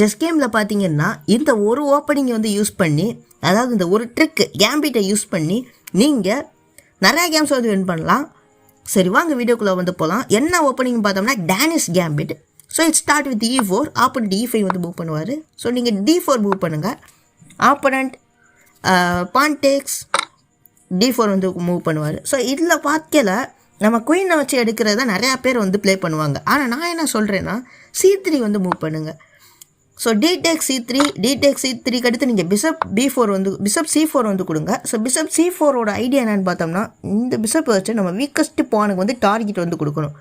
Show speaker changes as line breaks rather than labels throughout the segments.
Chess கேமில் பார்த்தீங்கன்னா இந்த ஒரு ஓப்பனிங்கை வந்து யூஸ் பண்ணி அதாவது இந்த ஒரு ட்ரிக்கு கேம்பிட்டை யூஸ் பண்ணி நீங்கள் நிறையா கேம்ஸ் வந்து வின் பண்ணலாம். சரி வாங்க வீடியோக்குள்ளே வந்து போகலாம் என்ன ஓப்பனிங் பார்த்தோம்னா Danish gambit so it start with E four opponent E five வந்து மூவ் பண்ணுவார். ஸோ நீங்கள் டி ஃபோர் மூவ் பண்ணுங்கள் opponent pawn takes D four வந்து மூவ் பண்ணுவார். ஸோ இதில் பார்க்கல நம்ம குயினை வச்சு எடுக்கிறத நிறையா பேர் வந்து ப்ளே பண்ணுவாங்க. ஆனால் நான் என்ன சொல்கிறேன்னா சி த்ரீ வந்து மூவ் பண்ணுங்கள் so D takes C three D takes C த்ரீக்கு அடுத்து நீங்கள் பிஷப் பி ஃபோர் வந்து பிஷப் சி ஃபோர் வந்து கொடுங்க. ஸோ பிஷப் சி ஃபோரோட ஐடியா என்னென்னு பார்த்தோம்னா இந்த பிஷப் வச்சு நம்ம வீக்கஸ்ட் பானுக்கு வந்து டார்கெட் வந்து கொடுக்கணும்.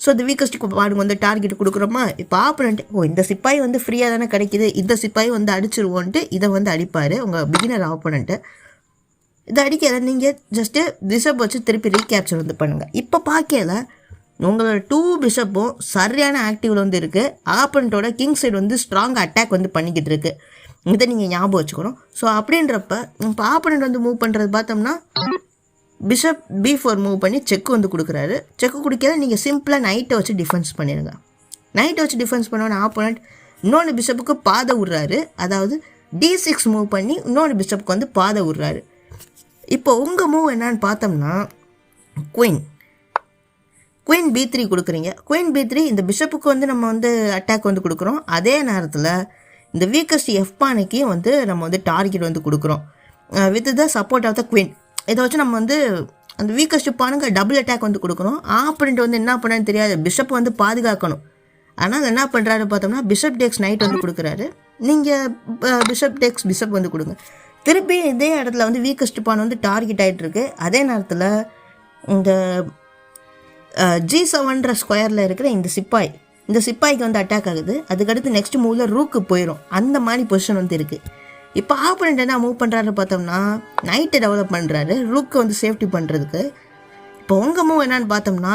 ஸோ இந்த வீக்கஸ்ட் பானுக்கு வந்து டார்கெட் கொடுக்குறோமா? இப்போ ஆப்பனண்ட் ஓ இந்த சிப்பாய் வந்து ஃப்ரீயாக தானே கிடைக்கிது. இந்த சிப்பாய் வந்து அடிச்சிருவோன்ட்டு இதை வந்து அடிப்பார் உங்கள் பிகினர் ஆப்பனண்ட்டு இதை அடிக்கல நீங்கள் ஜஸ்ட்டு பிஷப் வச்சு திருப்பி ரீகேப்சர் வந்து பண்ணுங்கள் இப்போ பார்க்கல உங்களோட டூ பிஷப்பும் சரியான ஆக்டிவில் வந்து இருக்குது ஆப்பனண்ட்டோட கிங் சைடு வந்து ஸ்ட்ராங் அட்டாக் வந்து பண்ணிக்கிட்டு இருக்கு. இதை நீங்கள் ஞாபகம் வச்சுக்கணும். ஸோ அப்படின்றப்ப இப்போ ஆப்பனண்ட் வந்து மூவ் பண்ணுறது பார்த்தோம்னா பிஷப் பி ஃபோர் மூவ் பண்ணி செக் வந்து கொடுக்குறாரு. செக் கொடுக்கல நீங்கள் சிம்பிளாக நைட்டை வச்சு டிஃபென்ஸ் பண்ணிடுங்க நைட்டை வச்சு டிஃபென்ஸ் பண்ணோன்னு ஆப்போனண்ட் இன்னொன்று பிஷப்புக்கு பாதை விட்றாரு. அதாவது டி சிக்ஸ் மூவ் பண்ணி இன்னொன்று பிஷப்புக்கு வந்து பாதை விட்றாரு. இப்போ உங்கள் மூவ் என்னன்னு பார்த்தோம்னா குயின் குயின் பி த்ரீ கொடுக்குறீங்க. குயின் பி த்ரீ இந்த பிஷப்புக்கு வந்து நம்ம வந்து அட்டாக் வந்து கொடுக்குறோம். அதே நேரத்தில் இந்த வீக்கஸ்ட் எஃப் வந்து நம்ம வந்து டார்கெட் வந்து கொடுக்குறோம். With the support of the queen இதை வச்சு நம்ம வந்து அந்த வீக்கஸ்ட் பானுங்க டபுள் அட்டாக் வந்து கொடுக்குறோம். ஆப்பனண்ட் வந்து என்ன பண்ணான்னு தெரியாது. பிஷப் வந்து பாதுகாக்கணும். ஆனால் என்ன பண்ணுறாரு பார்த்தோம்னா பிஷப் டேக்ஸ் நைட் வந்து கொடுக்குறாரு. நீங்கள் பிஷப் டேக்ஸ் பிஷப் வந்து கொடுங்க. திருப்பி இதே இடத்துல வந்து வீக்கஸ்ட் பான் வந்து டார்கெட் ஆகிட்டு இருக்கு அதே நேரத்தில் இந்த ஜி செவன்ற ஸ்கொயரில் இருக்கிற இந்த சிப்பாய். இந்த சிப்பாய்க்கு வந்து அட்டாக் ஆகுது. அதுக்கடுத்து நெக்ஸ்ட் மூவில் ரூக்கு போயிடும் அந்த மாதிரி பொசிஷன் வந்து இருக்குது இப்போ ஆப்பனண்ட் என்ன மூவ் பண்ணுறாரு பார்த்தோம்னா நைட்டை டெவலப் பண்ணுறாரு ரூக்கை வந்து சேஃப்டி பண்ணுறதுக்கு இப்போ உங்கள் மூவ் என்னன்னு பார்த்தோம்னா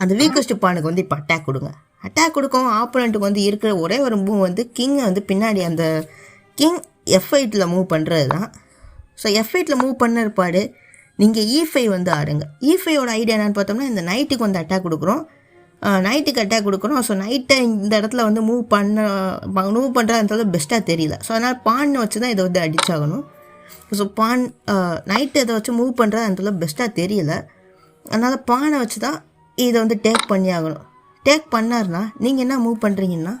அந்த வீக்கஸ்ட் பானுக்கு வந்து இப்போ அட்டாக் கொடுங்க. அட்டாக் கொடுக்கும் ஆப்பனண்ட்டுக்கு வந்து இருக்கிற ஒரே ஒரு மூவ் வந்து கிங்கை வந்து பின்னாடி அந்த கிங் எஃப் எயிட்டில் மூவ் பண்ணுறது தான் ஸோ எஃப் எயிட்டில் மூவ் பண்ண இருப்பாடு நீங்கள் ஈஃபை e வந்து ஆடுங்க. E ஈஃபையோட ஐடியா என்னென்னு பார்த்தோம்னா இந்த நைட்டுக்கு வந்து அட்டாக் கொடுக்குறோம். நைட்டுக்கு அட்டாக் கொடுக்குறோம். ஸோ நைட்டை இந்த இடத்துல வந்து மூவ் பண்ண மூவ் பண்ணுறது பெஸ்ட்டாக தெரியல. ஸோ அதனால் பான் வச்சு தான் இதை வந்து அடிச்சாகணும் ஸோ பான் நைட்டு இதை வச்சு மூவ் பண்ணுறதுன்றது அந்த பெஸ்ட்டாக தெரியல. அதனால் பானை வச்சு தான் இதை வந்து டேக் பண்ணி ஆகணும். டேக் பண்ணார்னா நீங்கள் என்ன மூவ் பண்ணுறீங்கன்னா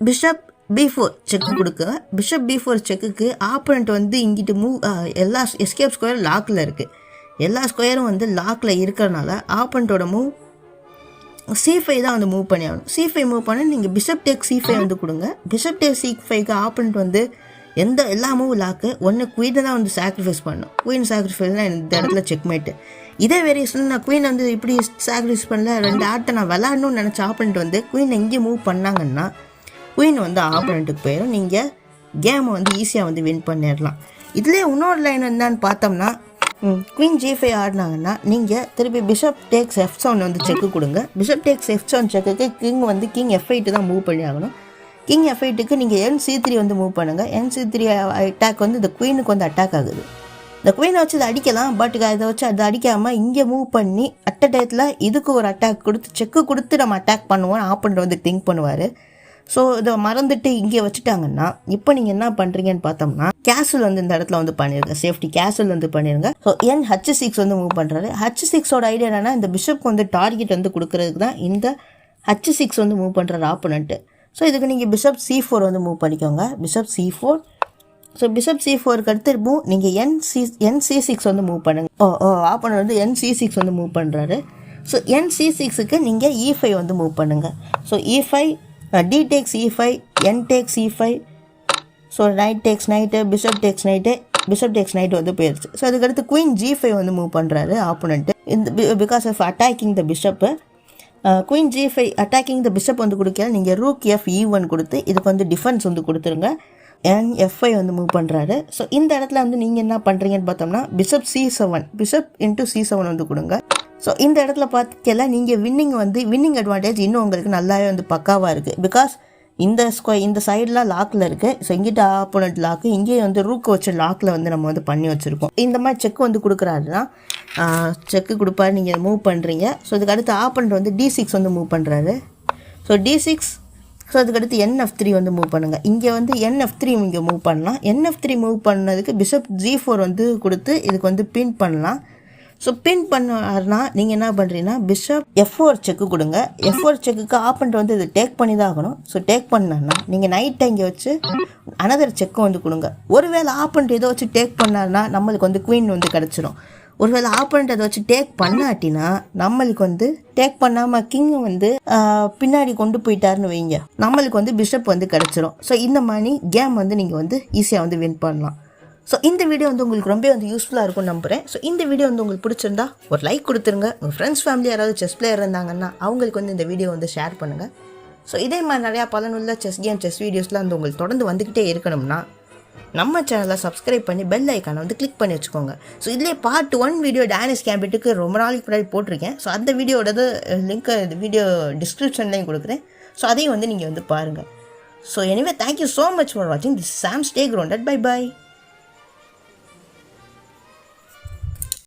பிஷப் பி ஃபோர் செக் கொடுக்க. பிஷப் பி ஃபோர் செக்குக்கு ஆப்பனண்ட் வந்து இங்கிட்டு மூவ் எல்லா எஸ்கேப் ஸ்கொயர் லாக்கில் இருக்குது எல்லா ஸ்கொயரும் வந்து லாக்கில் இருக்கிறனால ஆப்பனண்ட்டோட மூவ் சி ஃபை தான் வந்து மூவ் பண்ணி ஆகணும். சி மூவ் பண்ண நீங்கள் பிஷப் டேக் சி வந்து கொடுங்க. பிஷப் டேக் சி ஃபைவ்க்கு ஆப்பனண்ட் வந்து எந்த எல்லா மூவ் லாக்கு ஒன்று குயினை தான் வந்து சாக்ரிஃபைஸ் பண்ணணும். குயின் சாக்ரிஃபைஸ்னால் இந்த இடத்துல செக்மேட்டு இதே வேரியேஷன் நான் குயின் வந்து இப்படி சாக்ரிஃபைஸ் பண்ணல ரெண்டு ஆட்டை நான் விளாடணும்னு நினச்ச ஆப்பனண்ட் வந்து குயின் எங்கேயும் மூவ் பண்ணாங்கன்னா குயின் வந்து ஆப்பனண்ட்டுக்கு போயிடும் நீங்கள் கேமை வந்து ஈஸியாக வந்து வின் பண்ணிடலாம் இதுலேயே இன்னொரு லைன் என்னன்னு பார்த்தோம்னா குயின் ஜி ஃபைவ் ஆடினாங்கன்னா நீங்கள் திருப்பி பிஷப் டேக்ஸ் எஃப் செவன் வந்து செக்கு கொடுங்க. பிஷப் டேக்ஸ் எஃப் செவன் செக்குக்கு கிங் வந்து கிங் எஃப் எயிட்டு தான் மூவ் பண்ணி ஆகணும். கிங் எஃப் எயிட்டுக்கு நீங்கள் என் சி த்ரீ வந்து மூவ் பண்ணுங்கள் என் சி த்ரீ அட்டாக் வந்து இந்த குயினுக்கு வந்து அட்டாக் ஆகுது. இந்த குயினை வச்சு இதை அடிக்கலாம் பட் அதை வச்சு அதை அடிக்காமல் இங்கே மூவ் பண்ணி அட் அ டயத்தில் இதுக்கு ஒரு அட்டாக் கொடுத்து செக்கு கொடுத்து நம்ம அட்டாக் பண்ணுவோம் ஆப்பண்ட் வந்து திங்க் பண்ணுவார். ஸோ இதை மறந்துட்டு இங்கே வச்சுட்டாங்கன்னா இப்போ நீங்கள் என்ன பண்ணுறீங்கன்னு பார்த்தோம்னா கேசல் வந்து இந்த இடத்துல வந்து பண்ணிருங்க. சேஃப்டி கேசல் வந்து பண்ணிருங்க. ஸோ என் ஹச் சிக்ஸ் வந்து மூவ் பண்ணுறாரு ஹச் சிக்ஸோட ஐடியா என்னன்னா இந்த பிஷப்க்கு வந்து டார்கெட் வந்து கொடுக்கறதுக்கு தான் இந்த ஹச் சிக்ஸ் வந்து மூவ் பண்ணுறாரு ஆப்போனண்ட்டு ஸோ இதுக்கு நீங்கள் பிஷப் சி ஃபோர் வந்து மூவ் பண்ணிக்கோங்க. Bishop c four so bishop c ஃபோருக்கு அடுத்து மூவ் நீங்கள் N c N c six வந்து மூவ் பண்ணுங்க. ஓ ஓ ஆப்பனர் வந்து என் சி சிக்ஸ் வந்து மூவ் பண்ணுறாரு ஸோ என் சி சிக்ஸுக்கு நீங்கள் இ e ஃபைவ் வந்து மூவ் பண்ணுங்கள் so E e five D takes E five N takes E five so knight takes knight bishop takes knight bishop takes knight வந்து போயிடுச்சு so அதுக்கடுத்து queen G five வந்து move பண்ணுறாரு opponent இந்த because of attacking the bishop queen g five attacking the bishop வந்து கொடுக்கல நீங்கள் rook F E one கொடுத்து இதுக்கு வந்து டிஃபென்ஸ் வந்து கொடுத்துருங்க. என் எஃப்ஐ வந்து மூவ் பண்ணுறாரு ஸோ இந்த இடத்துல வந்து நீங்கள் என்ன பண்ணுறீங்கன்னு பார்த்தோம்னா bishop c seven bishop into c seven வந்து கொடுங்க. ஸோ இந்த இடத்துல பார்த்துக்கல நீங்கள் வின்னிங் வந்து வின்னிங் அட்வான்டேஜ் இன்னும் உங்களுக்கு நல்லாவே வந்து பக்காவாக இருக்குது பிகாஸ் இந்த ஸ்கொ இந்த சைடெலாம் லாக்கில் இருக்குது ஸோ இங்கிட்ட ஆப்போனட் லாக்கு இங்கேயும் வந்து ரூக்கு வச்ச லாக்கில் வந்து நம்ம வந்து பண்ணி வச்சுருக்கோம். இந்த மாதிரி செக் வந்து கொடுக்குறாருன்னா செக்கு கொடுப்பாரு நீங்கள் மூவ் பண்ணுறீங்க ஸோ இதுக்கு அடுத்து ஆப்போனட் வந்து டி சிக்ஸ் வந்து மூவ் பண்ணுறாரு ஸோ டி சிக்ஸ் ஸோ அதுக்கடுத்து என்எஃப் த்ரீ வந்து மூவ் பண்ணுங்கள் இங்கே வந்து என்எஃப் த்ரீ இங்கே மூவ் பண்ணலாம். என்எஃப் த்ரீ மூவ் பண்ணதுக்கு பிஷப் ஜி ஃபோர் வந்து கொடுத்து இதுக்கு வந்து பின் பண்ணலாம். ஸோ பின் பண்ணார்னா நீங்கள் என்ன பண்ணுறீங்கன்னா பிஷப் எஃப் ஃபோர் செக்கு கொடுங்க. எஃப் ஃபோர் செக்குக்கு ஆப்பண்ட் வந்து இது டேக் பண்ணி தான் ஆகணும். ஸோ டேக் பண்ணார்னா நீங்கள் நைட்டை இங்கே வச்சு அனதர் செக்கு வந்து கொடுங்க. ஒருவேளை ஆப்பண்ட் ஏதோ வச்சு டேக் பண்ணார்னா நம்மளுக்கு வந்து குயின் வந்து கிடச்சிரும். ஒருவேளை ஆப்போனண்ட் அதை வச்சு டேக் பண்ணாட்டினா நம்மளுக்கு வந்து டேக் பண்ணாமல் கிங் வந்து பின்னாடி கொண்டு போயிட்டாருன்னு வைங்க. நம்மளுக்கு வந்து பிஷப் வந்து கிடச்சிரும். ஸோ இந்த மாதிரி கேம் வந்து நீங்கள் வந்து ஈஸியாக வந்து வின் பண்ணலாம். ஸோ இந்த வீடியோ வந்து உங்களுக்கு ரொம்ப வந்து யூஸ்ஃபுல்லாக இருக்கும்னு நம்புகிறேன் ஸோ இந்த வீடியோ வந்து உங்களுக்கு பிடிச்சிருந்தா ஒரு லைக் கொடுத்துருங்க. உங்கள் ஃப்ரெண்ட்ஸ் ஃபேமிலி யாராவது செஸ் பிளேயர் இருந்தாங்கன்னா அவங்களுக்கு வந்து இந்த வீடியோ வந்து ஷேர் பண்ணுங்கள் ஸோ இதே மாதிரி நிறையா பலனுள்ள செஸ் கேம் செஸ் வீடியோஸ்லாம் வந்து உங்களுக்கு தொடர்ந்து வந்துக்கிட்டே இருக்கணும்னா நம்ம சேனலை சப்ஸ்கிரைப் பண்ணி பெல் ஐக்கானை வந்து கிளிக் பண்ணி வச்சுக்கோங்க. ஸோ இதுலேயே பார்ட் ஒன் வீடியோ டேனிஸ் கேம்பிட்டுக்கு ரொம்ப நாளைக்கு முன்னாடி போட்டிருக்கேன். ஸோ அந்த வீடியோடது லிங்க் இந்த வீடியோ டிஸ்கிரிப்ஷன்லேயும் கொடுக்குறேன். ஸோ அதையும் வந்து நீங்கள் வந்து பாருங்கள் so anyway thank you so much for வாட்சிங் this Sam stay grounded bye bye